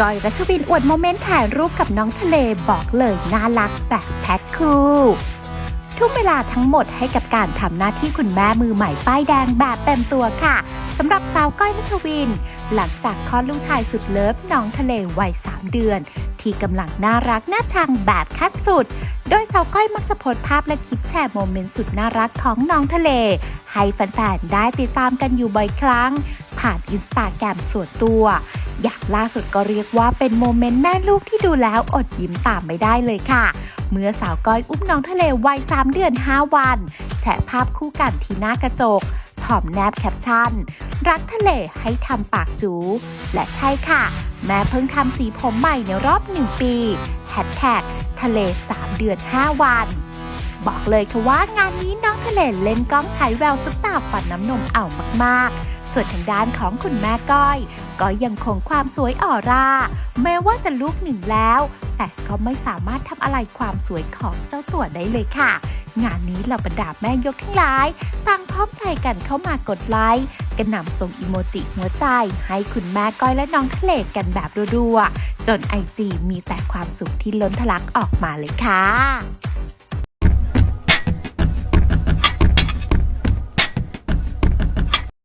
ก้อยรัชวินอวดโมเมนต์ถ่ายรูปกับน้องทะเลบอกเลยน่ารักแบบแพ็คคู่ทุ่มเวลาทั้งหมดให้กับการทำหน้าที่คุณแม่มือใหม่ป้ายแดงแบบเต็มตัวค่ะสำหรับสาวก้อยรัชวิน หลังจากคลอดลูกชายสุดเลิฟน้องทะเลวัย 3 เดือน ที่กำลังน่ารักน่าชังแบบคัดสุด โดยสาวก้อยมักจะโพสภาพและคลิปแชร์โมเมนต์สุดน่ารักของน้องทะเล ให้แฟนๆ ได้ติดตามกันอยู่บ่อยครั้ง ผ่านอินสตาแกรมส่วนตัว อย่างล่าสุดก็เรียกว่าเป็นโมเมนต์แม่ลูกที่ดูแล้วอดยิ้มตามไม่ได้เลยค่ะ เมื่อสาวก้อยอุ้มน้องทะเลวัย3เดือน 5 วัน แชะภาพคู่กันที่หน้ากระจก พร้อมแนบแคปชั่น รักทะเลให้ทำปากจู และใช่ค่ะ แม่เพิ่งทำสีผมใหม่ในรอบหนึ่งปีแฮชแท็กทะเล 3 เดือน 5 วันบอกเลยค่ะว่างานนี้น้องทะเลเล่นกล้องใช้แววซุปตาฝันน้ำนมเอามากๆ ส่วนทางด้านของคุณแม่ก้อย ก็ยังคงความสวยออร่า แม้ว่าจะลูกหนึ่งแล้ว แต่ก็ไม่สามารถทำอะไรความสวยของเจ้าตัวได้เลยค่ะ งานนี้เหล่าบรรดาแม่ยกทั้งหลาย ต่างพร้อมใจกันเข้ามากดไลค์กระหน่ำส่งอิโมจิหัวใจ ให้คุณแม่ก้อยและน้องทะเลกันแบบรัวๆ จนไอจีมีแต่ความสุขที่ล้นทะลักออกมาเลยค่ะ